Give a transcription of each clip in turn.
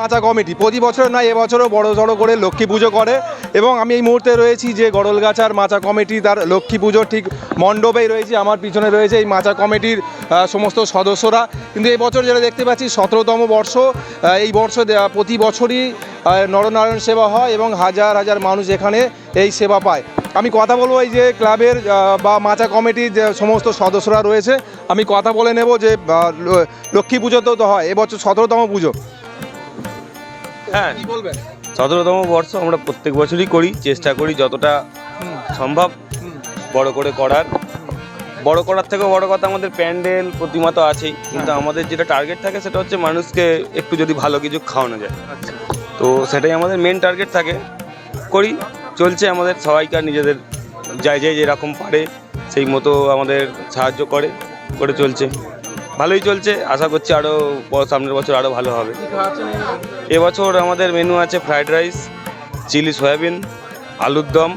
মাচা কমিটি। প্রতি বছর নয়, এবছরও বড় সড়ো করে লক্ষ্মী পুজো করে এবং আমি এই মুহূর্তে রয়েছি যে গড়লগাছার মাচা কমিটি, তার লক্ষ্মী পুজোর ঠিক মণ্ডপেই রয়েছে, আমার পিছনে রয়েছে এই মাচা কমিটির সমস্ত সদস্যরা। কিন্তু এই বছর যেটা দেখতে পাচ্ছি, সতেরোতম বর্ষ এই বর্ষ প্রতি বছরই নরনারায়ণ সেবা হয় এবং হাজার হাজার মানুষ এখানে এই সেবা পায়। আমি কথা বলব এই যে ক্লাবের বা মাচা কমিটির যে সমস্ত সদস্যরা রয়েছে, আমি কথা বলে নেব যে লক্ষ্মী পুজো তো হয়, এবছর সতেরোতম পুজো। হ্যাঁ। কি বলবেন? সতেরোতম বর্ষ আমরা প্রত্যেক বছরই করি চেষ্টা করি যতটা সম্ভব বড় করে করার। বড় করার থেকেও বড় কথা আমাদের প্যান্ডেল প্রতিমা তো আছেই কিন্তু আমাদের যেটা টার্গেট থাকে সেটা হচ্ছে মানুষকে একটু যদি ভালো কিছু খাওয়ানো যায়। তো সেটাই আমাদের মেন টার্গেট থাকে। করি চলছে আমাদের সবাইকার নিজেদের যাই যাই যেরকম পারে সেই মতো আমাদের সাহায্য করে করে চলছে। ভালোই চলছে। আশা করছি আরও সামনের বছর আরও ভালো হবে। এবছর আমাদের মেনু আছে ফ্রায়েড রাইস চিলি সয়াবিন আলুর দম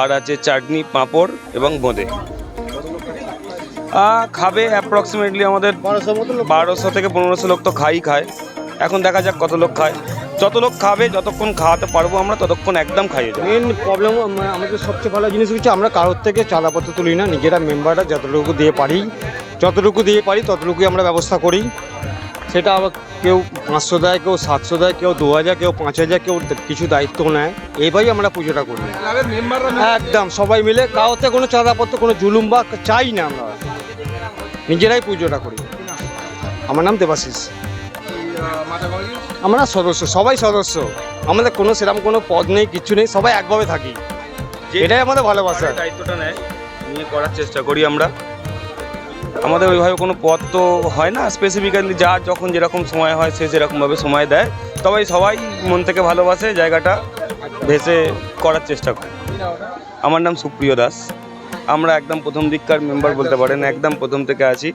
আর আছে চাটনি পাঁপড় এবং বোঁদে। খাবে অ্যাপ্রক্সিমেটলি আমাদের বারোশো থেকে পনেরোশো লোক তো খাই খায়। এখন দেখা যাক কত লোক খায়। যত লোক খাবে যতক্ষণ খাওয়াতে পারব আমরা ততক্ষণ একদম খাইয়ে যাব। মেন প্রবলেম আমাদের সবচেয়ে ভালো জিনিস হচ্ছে আমরা কারোর থেকে চাঁদাপত্র তুলি না নিজেরা মেম্বাররা যতটুকু দিয়ে পারি যতটুকু দিয়ে পারি ততটুকুই আমরা ব্যবস্থা করি। সেটা আবার কেউ পাঁচশো দেয় কেউ সাতশো দেয় কেউ দু হাজার কেউ পাঁচ হাজার কেউ কিছু দায়িত্ব নেয়। এইভাবেই আমরা পুজোটা করি। ক্লাবের একদম সবাই মিলে কাউতে কোনো চাঁদাপত্র কোনো জুলুম বা চাই না আমরা। নিজেরাই পুজোটা করি। আমার নাম দেবাশিস। আমরা সদস্য সবাই সদস্য। আমাদের কোনো সেরকম কোনো পদ নেই কিছু নেই সবাই একভাবে থাকি। এটাই আমাদের ভালোবাসা। দায়িত্বটা নেয় নিয়ে করার চেষ্টা করি আমরা। আমাদের ওইভাবে কোনো পথ তো হয় না স্পেসিফিক্যালি যা যখন যেরকম সময় হয় সে সেরকমভাবে সময় দেয়। তবে সবাই মন থেকে ভালোবাসে জায়গাটা ভেসে করার চেষ্টা করে। আমার নাম সুপ্রিয় দাস। আমরা একদম প্রথম দিককার মেম্বার বলতে পারেন একদম প্রথম থেকে আছি।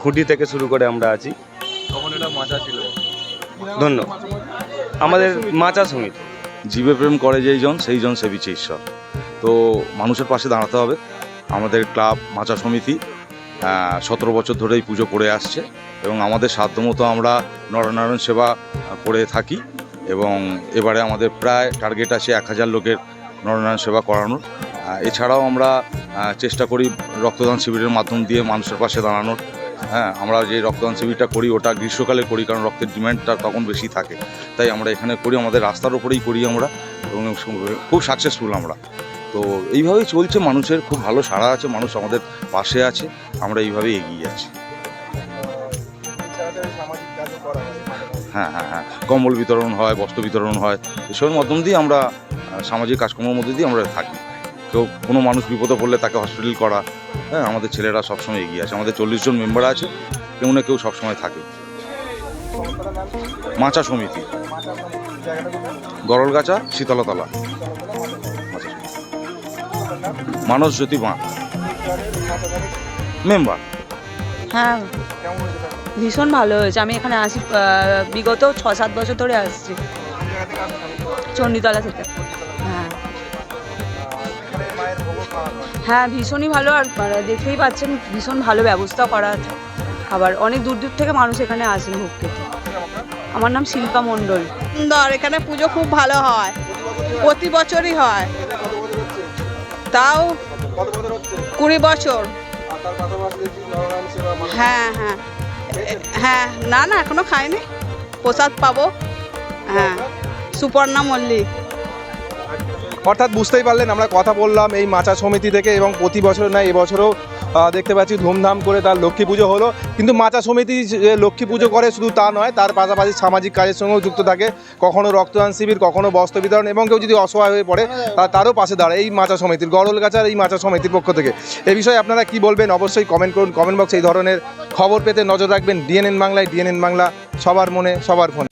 খুঁটি থেকে শুরু করে আমরা আছি। তখন এটা মাচা ছিল। ধন্যবাদ আমাদের মাচা সমিতি জীবে প্রেম করে যেই জন, সেই জন সেবিছে ঈশ্বর। তো মানুষের পাশে দাঁড়াতে হবে। আমাদের ক্লাব মাচা সমিতি সতেরো বছর ধরেই পুজো করে আসছে এবং আমাদের সাধ্যমতো আমরা নরনারায়ণ সেবা করে থাকি এবং এবারে আমাদের প্রায় টার্গেট আছে এক হাজার লোকের নরনারায়ণ সেবা করানোর। এছাড়াও আমরা চেষ্টা করি রক্তদান শিবিরের মাধ্যম দিয়ে মানুষের পাশে দাঁড়ানোর। হ্যাঁ আমরা যে রক্তদান শিবিরটা করি, ওটা গ্রীষ্মকালে করি, কারণ রক্তের ডিমান্ডটা তখন বেশি থাকে। তাই আমরা এখানে করি, আমাদের রাস্তার ওপরেই করি আমরা, এবং খুব সাকসেসফুল আমরা। তো এইভাবেই চলছে, মানুষের খুব ভালো সাড়া আছে, মানুষ আমাদের পাশে আছে, আমরা এইভাবেই এগিয়ে যাচ্ছি। হ্যাঁ হ্যাঁ হ্যাঁ কম্বল বিতরণ হয়, বস্ত্র বিতরণ হয়, এসবের মাধ্যম দিয়ে আমরা সামাজিক কাজকর্মের মধ্যে দিয়ে আমরা থাকি। কেউ কোনো মানুষ বিপদে পড়লে তাকে হসপিটাল করা। হ্যাঁ আমাদের ছেলেরা সবসময় এগিয়ে আছে আমাদের চল্লিশ জন মেম্বার আছে, কেউ না কেউ সবসময় থাকে। মাচা সমিতি। গরলগাছা, শীতলতলা। মানস জ্যোতি বাঁ মেম্বার হ্যাঁ। ভীষণ ভালো হয়েছে। আমি এখানে আসি বিগত ছ সাত বছর ধরে আসছি। চণ্ডীতলা থেকে। হ্যাঁ ভীষণই ভালো আর দেখতেই পাচ্ছেন, ভীষণ ভালো ব্যবস্থা করা আছে। আবার অনেক দূর দূর থেকে মানুষ এখানে আসেন ভোগ খেতে আমার নাম শিল্পা মণ্ডল। সুন্দর, এখানে পুজো খুব ভালো হয়। প্রতি বছরই হয়। তাও কুড়ি বছর। হ্যাঁ হ্যাঁ। হ্যাঁ না না, এখনও খাইনি। প্রসাদ পাবো। হ্যাঁ সুপর্ণা মল্লিক। অর্থাৎ বুঝতেই পারলেন, আমরা কথা বললাম এই মাচা সমিতি থেকে এবং প্রতি বছর না এবছরও দেখতে পাচ্ছি ধুমধাম করে তার লক্ষ্মী পুজো হলো। কিন্তু মাচা সমিতি যে লক্ষ্মী পুজো করে শুধু তা নয়, তার পাশাপাশি সামাজিক কাজের সঙ্গেও যুক্ত থাকে। কখনো রক্তদান শিবির, কখনো বস্ত্র বিতরণ এবং কেউ যদি অসহায় হয়ে পড়ে তারও পাশে দাঁড়ায় এই মাচা সমিতির, গড়লগাছার এই মাচা সমিতির পক্ষ থেকে। এ বিষয়ে আপনারা কি বলবেন? অবশ্যই কমেন্ট করুন কমেন্ট বক্সে এই ধরনের খবর পেতে নজর রাখবেন। ডিএনএন বাংলায় ডিএনএন বাংলা, সবার মনে, সবার ফোনে।